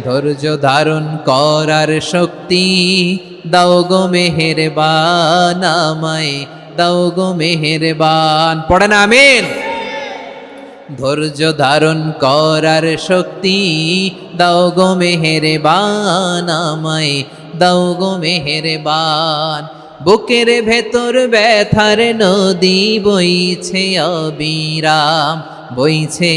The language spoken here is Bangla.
ধৈর্য ধারণ করার শক্তি। দাও গো মেহেরবান আমায়, দাও গো মেহেরবান। পড়ে না, আমিন। ধৈর্য ধারণ করার শক্তি। দাও গো মেহেরবান আমায়, দাও গো মেহেরবান। বুকের ভেতর ব্যথার নদী বইছে অবিরাম, বইছে